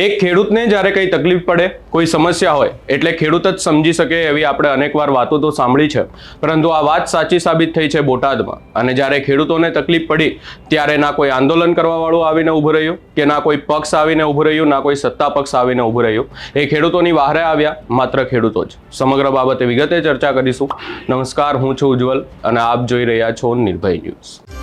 એક ખેડૂતને જ્યારે કંઈ તકલીફ પડે, કોઈ સમસ્યા હોય, એટલે ખેડૂત જ સમજી શકે એવી આપણે અનેકવાર વાતો તો સાંભળી છે. પરંતુ આ વાત સાચી સાબિત થઈ છે બોટાદમાં. અને જ્યારે ખેડૂતોને તકલીફ પડી, ત્યારે ના કોઈ આંદોલન કરવાવાળું આવીને ઊભું રહ્યું? કે ના કોઈ પક્ષ આવીને ઊભું રહ્યું, ના કોઈ સત્તા પક્ષ આવીને ઊભું રહ્યું? એ ખેડૂતોની વહારે આવ્યા માત્ર ખેડૂતો જ. સમગ્ર બાબતે વિગતે ચર્ચા કરીશું. નમસ્કાર, હું છું ઉજ્જવલ અને આપ જોઈ રહ્યા છો નિર્ભય ન્યૂઝ.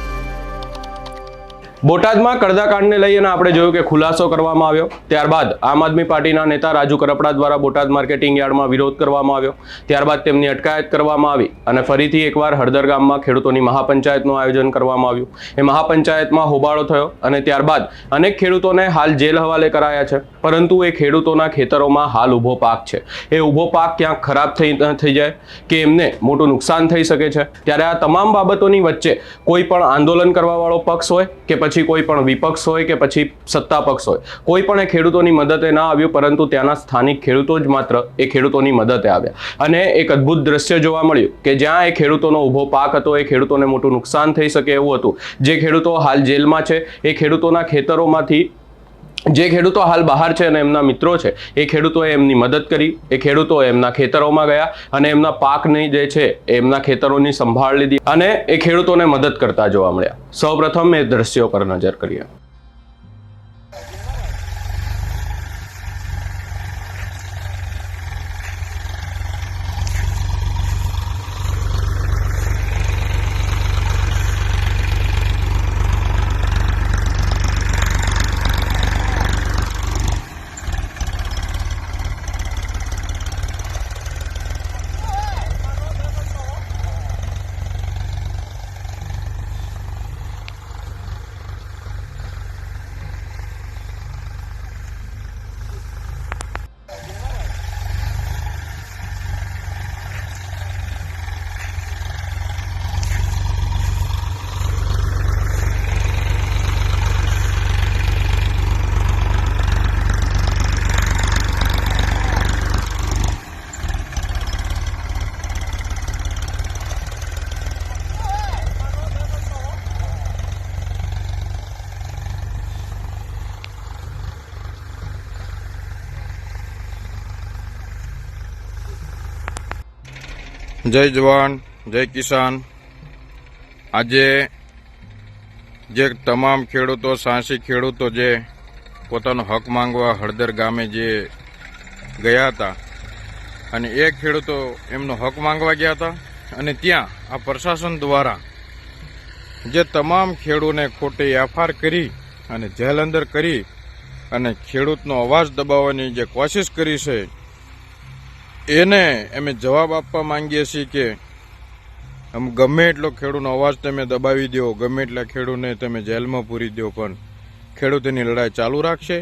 બોટાદમાં કડદાકાંડને લઈને આપણે જોયું કે ખુલાસો કરવામાં આવ્યો. ત્યારબાદ આમ આદમી પાર્ટીના નેતા રાજુ કરપડા દ્વારા બોટાદ માર્કેટિંગ યાર્ડમાં વિરોધ કરવામાં આવ્યો. ત્યારબાદ તેમની અટકાયત કરવામાં આવી અને ફરીથી એકવાર હળદર ગામમાં ખેડૂતોની મહાપંચાયતનું આયોજન કરવામાં આવ્યું. એ મહાપંચાયતમાં હોબાળો થયો અને ત્યારબાદ અનેક ખેડૂતોને હાલ જેલ હવાલે કરાયા છે. પરંતુ એ ખેડૂતોના ખેતરોમાં હાલ ઊભો પાક છે. એ ઊભો પાક ક્યાંક ખરાબ થઈ થઈ જાય કે એમને મોટું નુકસાન થઈ શકે છે. ત્યારે આ તમામ બાબતોની વચ્ચે કોઈ પણ આંદોલન કરવાવાળો પક્ષ હોય કે પછી કોઈ પણ વિપક્ષ હોય કે પછી સત્તા પક્ષ હોય, કોઈ પણ એ ખેડૂતોની મદદે ના આવ્યું, પરંતુ ત્યાંના સ્થાનિક ખેડૂતો જ માત્ર એ ખેડૂતોની મદદે આવ્યા. અને એક અદ્ભુત દ્રશ્ય જોવા મળ્યું કે જ્યાં એ ખેડૂતોનો ઊભો પાક હતો, એ ખેડૂતોને મોટું નુકસાન થઈ શકે એવું હતું. જે ખેડૂતો હાલ જેલમાં છે, એ ખેડૂતોના ખેતરોમાંથી જે ખેડૂતો હાલ બહાર છે અને એમના મિત્રો છે, એ ખેડૂતોએ એમની મદદ કરી, એ ખેડૂતો એમના ખેતરોમાં ગયા અને એમના પાકની જે છે, એમના ખેતરોની સંભાળ લીધી અને એ ખેડૂતોને મદદ કરતા જોવા મળ્યા. સૌપ્રથમ એ દ્રશ્યો પર નજર કરીએ. જય જવાન, જય કિસાન. આજે જે તમામ ખેડૂતો સાહસી ખેડૂતો જે પોતાનો હક માંગવા હળદર ગામે જે ગયા હતા અને એ ખેડૂતો એમનો હક માંગવા ગયા હતા અને ત્યાં આ પ્રશાસન દ્વારા જે તમામ ખેડૂને ખોટી એફઆર કરી અને જેલ અંદર કરી અને ખેડૂતનો અવાજ દબાવવાની જે કોશિશ કરી છે એને અમે જવાબ આપવા માંગીએ છીએ કે આમ ગમે એટલો ખેડૂતનો અવાજ તમે દબાવી દો, ગમે એટલા ખેડૂતને તમે જેલમાં પૂરી દો, પણ ખેડૂત એની લડાઈ ચાલુ રાખશે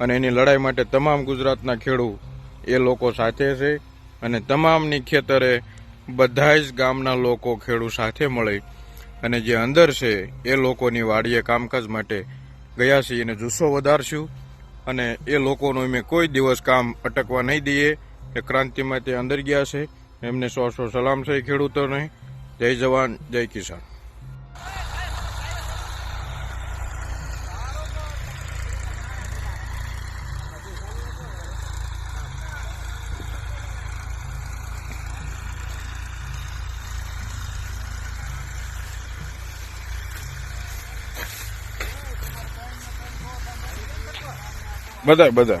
અને એની લડાઈ માટે તમામ ગુજરાતના ખેડૂત એ લોકો સાથે છે અને તમામની ખેતરે બધા જ ગામના લોકો ખેડૂત સાથે મળે અને જે અંદર છે એ લોકોની વાડીએ કામકાજ માટે ગયા છીએ એને જુસ્સો વધારશું અને એ લોકોનું અમે કોઈ દિવસ કામ અટકવા નહીં દઈએ. એ ક્રાંતિમાં તે અંદર ગયા છે. એમને સો સો સલામ છે ખેડૂતોને. જય જવાન, જય કિસાન. બધા બધા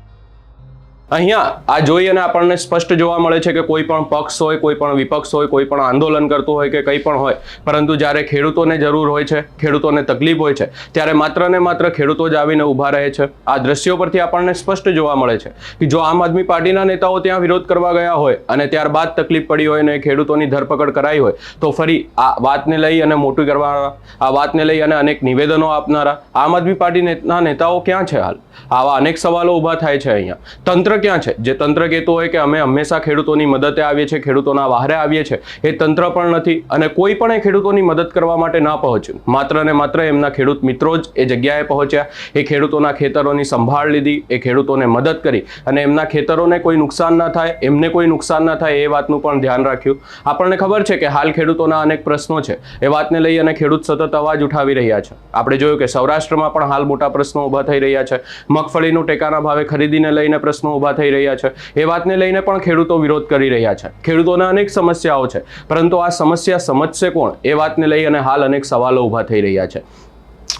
અહીંયા આ જોઈ અને આપણને સ્પષ્ટ જોવા મળે છે કે કોઈ પણ પક્ષ હોય, કોઈ પણ વિપક્ષ હોય, કોઈ પણ આંદોલન કરતું હોય કે કંઈ પણ હોય. પરંતુ જ્યારે ખેડૂતોને જરૂર હોય છે, ખેડૂતોને તકલીફ હોય છે, ત્યારે માત્ર ને માત્ર ખેડૂતો જ આવીને ઊભા રહે છે. આ દ્રશ્યો પરથી આપણને સ્પષ્ટ જોવા મળે છે કે જો આમ આદમી પાર્ટીના નેતાઓ ત્યાં વિરોધ કરવા ગયા હોય અને ત્યારબાદ તકલીફ પડી હોય અને ખેડૂતોની ધરપકડ કરાઈ હોય, તો ફરી આ વાતને લઈ અને મોટી કરવાના આ વાતને લઈ અને અનેક નિવેદનો આપનારા આમ આદમી પાર્ટીના નેતાઓ ક્યાં છે હાલ? આવા અનેક સવાલો ઊભા થાય છે અહીંયા. તંત્ર ક્યાં છે? જે તંત્ર કહેતું હોય કે અમે હંમેશા ખેડૂતોની મદદે આવીએ છીએ, ખેડૂતોના વહારે આવીએ છીએ, એ તંત્ર પણ નથી અને કોઈ પણ એ ખેડૂતોની મદદ કરવા માટે ના પહોંચ્યું. માત્ર ને માત્ર એમના ખેડૂત મિત્રો જ એ જગ્યાએ પહોંચ્યા, એ ખેડૂતોના ખેતરોની સંભાળ લીધી, એ ખેડૂતોને મદદ કરી અને એમના ખેતરોને કોઈ નુકસાન ના થાય, એમને કોઈ નુકસાન ના થાય એ વાતનું પણ ધ્યાન રાખ્યું. આપણને ખબર છે કે હાલ ખેડૂતોના અનેક પ્રશ્નો છે. એ વાતને લઈ અને ખેડૂત સતત અવાજ ઉઠાવી રહ્યા છે. આપણે જોયું કે સૌરાષ્ટ્રમાં પણ હાલ મોટા પ્રશ્નો ઊભા થઈ રહ્યા છે. મગફળીનું ટેકાના ભાવે ખરીદીને લઈને પ્રશ્નો ઊભા થઈ રહ્યા છે. એ વાતને લઈને પણ ખેડૂતો વિરોધ કરી રહ્યા છે. ખેડૂતોને અનેક સમસ્યાઓ છે. પરંતુ આ સમસ્યા સમજશે કોણ? એ વાતને લઈ અને હાલ અનેક સવાલો ઊભા થઈ રહ્યા છે.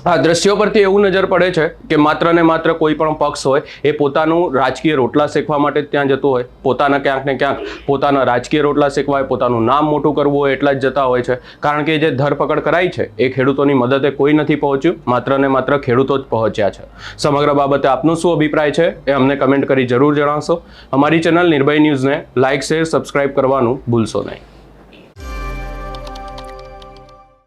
આ દ્રશ્યો પરથી એવું નજર પડે છે કે માત્ર ને માત્ર કોઈ પણ પક્ષ હોય, એ પોતાનું રાજકીય રોટલા શેકવા માટે ત્યાં જતું હોય. પોતાના ક્યાંક ને ક્યાંક પોતાના રાજકીય રોટલા શેકવા પોતાનું નામ મોટું કરવું હોય, એટલા જ જતા હોય છે. કારણ કે જે ધરપકડ કરાઈ છે, એ ખેડૂતોની મદદે કોઈ નથી પહોંચ્યું. માત્ર ને માત્ર ખેડૂતો જ પહોંચ્યા છે. સમગ્ર બાબતે આપનો શું અભિપ્રાય છે, એ અમને કમેન્ટ કરી જરૂર જણાવશો. અમારી ચેનલ નિર્ભય ન્યૂઝને લાઇક શેર, સબસ્ક્રાઇબ કરવાનું ભૂલશો નહીં.